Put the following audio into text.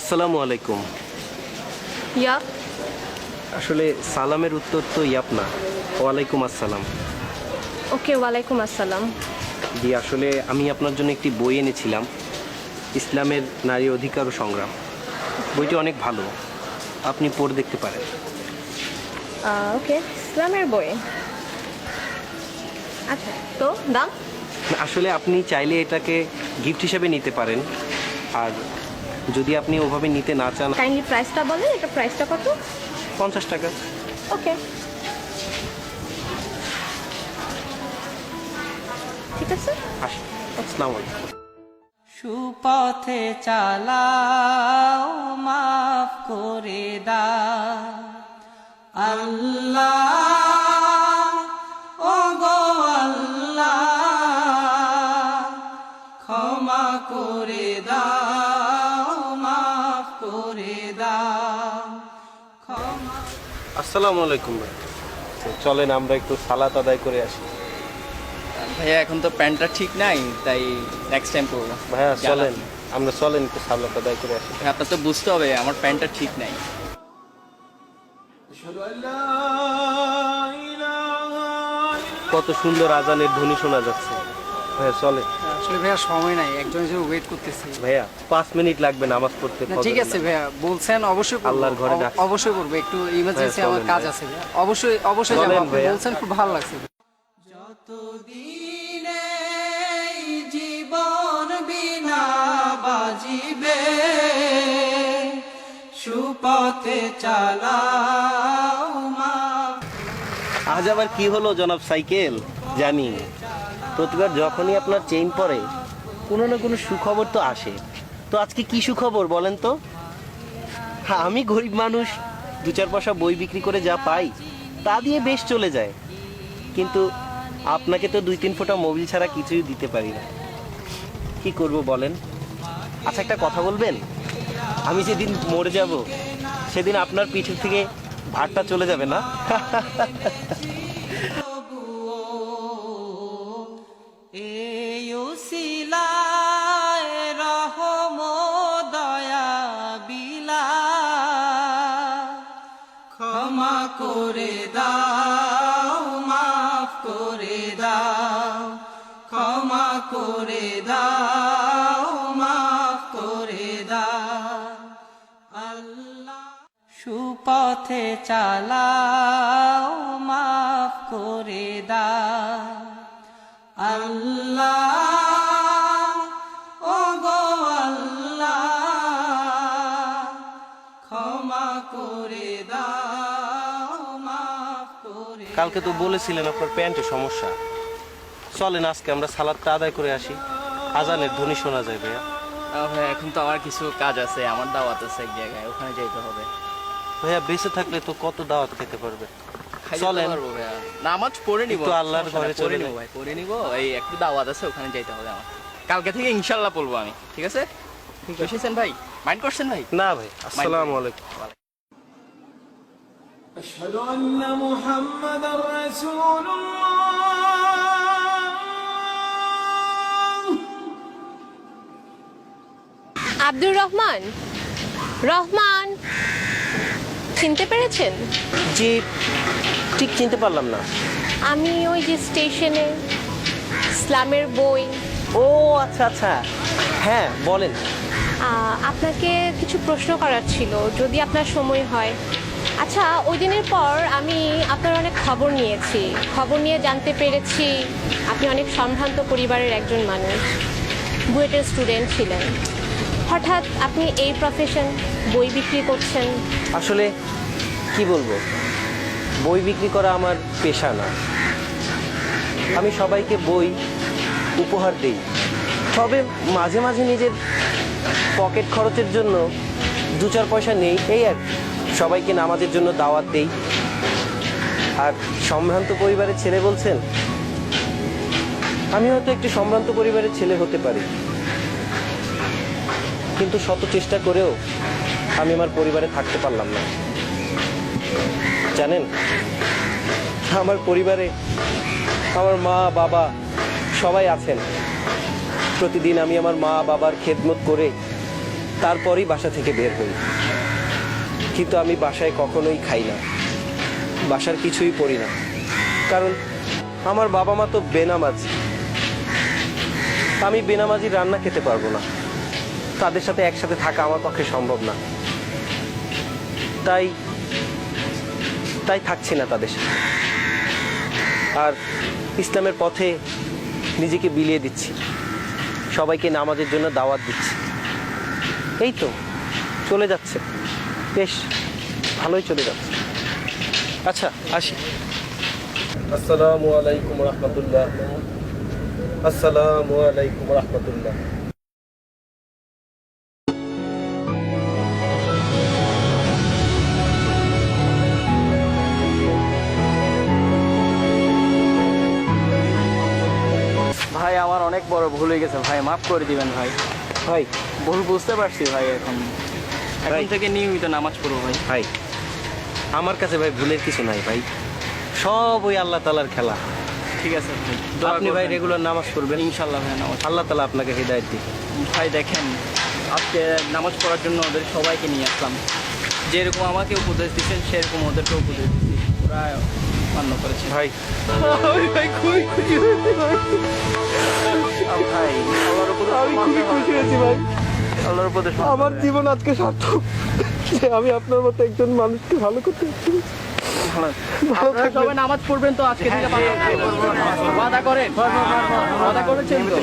আসসালামু আলাইকুম। ইয়া। আসলে সালামের উত্তর তো ইয়াপ না। ওয়ালাইকুম আসসালাম। ওকে ওয়ালাইকুম আসসালাম। জি আসলে আমি আপনার জন্য একটি বই এনেছিলাম। ইসলামের নারী অধিকার ও সংগ্রাম। বইটি অনেক ভালো। আপনি পড়ে দেখতে পারেন। ওকে ইসলামের বই। আচ্ছা তো দাম? আসলে আপনি চাইলে এটাকে গিফট হিসেবে নিতে পারেন। আর যদি আপনি ওভাবে নিতে না চান কাইন্ডলি প্রাইসটা বলেন এটা প্রাইসটা কত? পঞ্চাশ টাকা। ওকে ঠিক আছে? আসি। আসসালামু আলাইকুম। সুপথে চালাও মাফ করে দা আল্লাহ ও গো আল্লাহ ক্ষমা করে দাও। আসসালামু আলাইকুম ভাই। চলেন আমরা একটু সালাত আদায় করে আসি। ভাইয়া এখন তো প্যান্টটা ঠিক নাই তাই নেক্সট টাইম করব ভাইয়া চলেন। আমরা চলেন একটু সালাত আদায় করে আসি। ভাই, আপনার তো বুঝতে হবে আমার প্যান্টটা ঠিক নাই। কত সুন্দর আজানের ধ্বনি শোনা যাচ্ছে। ভাইয়া চলে। আসলে ভাইয়া সময় নাই একজন হিসেবে ওয়েট করতেছি। ভাইয়া পাঁচ মিনিট লাগবে নামাজ পড়তে ঠিক আছে ভাইয়া বলছেন অবশ্যই আল্লাহর ঘরে অব- অবশ্যই করব একটু ইমার্জেন্সি আমার কাজ আছে অবশ্যই অবশ্যই। বলছেন খুব ভালো লাগছে। যতদিনে জীবন বিনা বাজিবে সুপথে চালাও মা। আজ আবার কি হলো জনাব সাইকেল? জানি। প্রতিবার যখনই আপনার চেইন পরে কোনো না কোনো সুখবর তো আসে। তো আজকে কি সুখবর বলেন তো? হ্যাঁ আমি গরিব মানুষ, দু চার পয়সা বই বিক্রি করে যা পাই, তা দিয়ে বেশ চলে যায়। কিন্তু আপনাকে তো দুই তিন ফোঁটা মোবিল ছাড়া কিছুই দিতে পারি না। কি করব বলেন? আচ্ছা একটা কথা বলবেন? আমি যেদিন মরে যাব, সেদিন আপনার পিঠের থেকে ভাতটা চলে যাবে না? সুপথে চালাও মাফ করে দা আল্লাহ ও গো আল্লাহ ক্ষমা করে দাও মাফ করে কালকে তো বলেছিলেন আপনার প্যান্টে সমস্যা। চলেন আজকে আমরা সালাদটা আদায় করে আসি। আজানের ধ্বনি শোনা যায় ভাইয়া এখন তো আমার কিছু কাজ আছে আমার দাওয়াত আছে এক জায়গায় ওখানে যাইতে হবে। ভাইয়া বেঁচে থাকলে তো কত দাওয়াত খেতে পারবে খাইতে তো চলেন। পারবো ভাইয়া নামাজ পড়ে নিব একটু আল্লাহর সমস্যা নাই, ঘরে চলে পড়ে যাই। নিব ভাই পড়ে নিব এই একটু দাওয়াত আছে ওখানে যাইতে হবে আমার কালকে থেকে ইনশাল্লাহ পড়বো আমি ঠিক আছে বসেছেন ভাই মাইন্ড করছেন ভাই না ভাই আসসালামু আলাইকুম أشهد أن محمدا رسول الله আব্দুর রহমান রহমান চিনতে পেরেছেন? জি ঠিক চিনতে পারলাম না। আমি ওই যে স্টেশনে ইসলামের বই। ও আচ্ছা আচ্ছা। হ্যাঁ বলেন। আপনাকে কিছু প্রশ্ন করার ছিল যদি আপনার সময় হয়। আচ্ছা ওই দিনের পর আমি আপনার অনেক খবর নিয়েছি। খবর নিয়ে জানতে পেরেছি আপনি অনেক সম্ভ্রান্ত পরিবারের একজন মানুষ। বুয়েটের স্টুডেন্ট ছিলেন। হঠাৎ আপনি এই প্রফেশন বই বিক্রি করছেন? আসলে, কি বলব? বই বিক্রি করা আমার পেশা না। আমি সবাইকে বই উপহার দিই। তবে মাঝে মাঝে নিজের পকেট খরচের জন্য দু চার পয়সা নেই। এই আর সবাইকে নামাজের জন্য দাওয়াত দেই। আর সম্ভ্রান্ত পরিবারের ছেলে বলছেন, আমি হয়তো একটি সম্ভ্রান্ত পরিবারের ছেলে হতে পারি। কিন্তু শত চেষ্টা করেও আমি আমার পরিবারে থাকতে পারলাম না। জানেন, আমার পরিবারে আমার মা, বাবা সবাই আছেন। প্রতিদিন আমি আমার মা, বাবার খেদমত করে তারপরেই বাসা থেকে বের হই। কিন্তু আমি বাসায় কখনোই খাই না। বাসার কিছুই পড়ি না। কারণ আমার বাবা মা তো বেনামাজি। আমি বেনামাজি রান্না খেতে পারব না। তাদের সাথে একসাথে থাকা আমার পক্ষে সম্ভব না। তাই তাই থাকছি না তাদের সাথে। আর ইসলামের পথে নিজেকে বিলিয়ে দিচ্ছি। সবাইকে নামাজের জন্য দাওয়াত দিচ্ছি। এই তো, চলে যাচ্ছে। বেশ, ভালোই চলে যাচ্ছে। আচ্ছা আসি। আসসালামু আলাইকুম রহমতুল্লাহ। আসসালামু আলাইকুম রহমতুল্লাহ। বড় ভুল হয়ে গেছে ভাই মাফ করে দিবেন ভাই। ভাই ভুল বুঝতে পারছি ভাই এখন। এখন। থেকে নিয়মিত নামাজ পড়ব ভাই। ভাই আমার কাছে ভাই ভুলের কিছু নাই ভাই। সব ওই আল্লাহ তালার খেলা। ঠিক আছে ভাই আপনি ভাই রেগুলার নামাজ পড়বেন। ইনশাল্লাহ ভাই নামাজ আল্লাহ তালা আপনাকে হৃদায়ত দিন ভাই দেখেন আজকে নামাজ পড়ার জন্য ওদের সবাইকে নিয়ে আসলাম। যেরকম আমাকে উপদেশ দিচ্ছেন সেরকম ওদেরকে উপদেশ দিচ্ছি। ওরা মান্য করেছে। ভাই। ভাই আল্লাহর আমি খুবই খুশি হয়েছি ভাই। আল্লাহর উপদেশ আমার জীবন আজকে সার্থক যে আমি আপনার মতো একজন মানুষকে ভালো করতে পারছি। সবাই নামাজ পড়বেন তো আজকে থেকে ওয়াদা করেন। ওয়াদা করেছেন তো?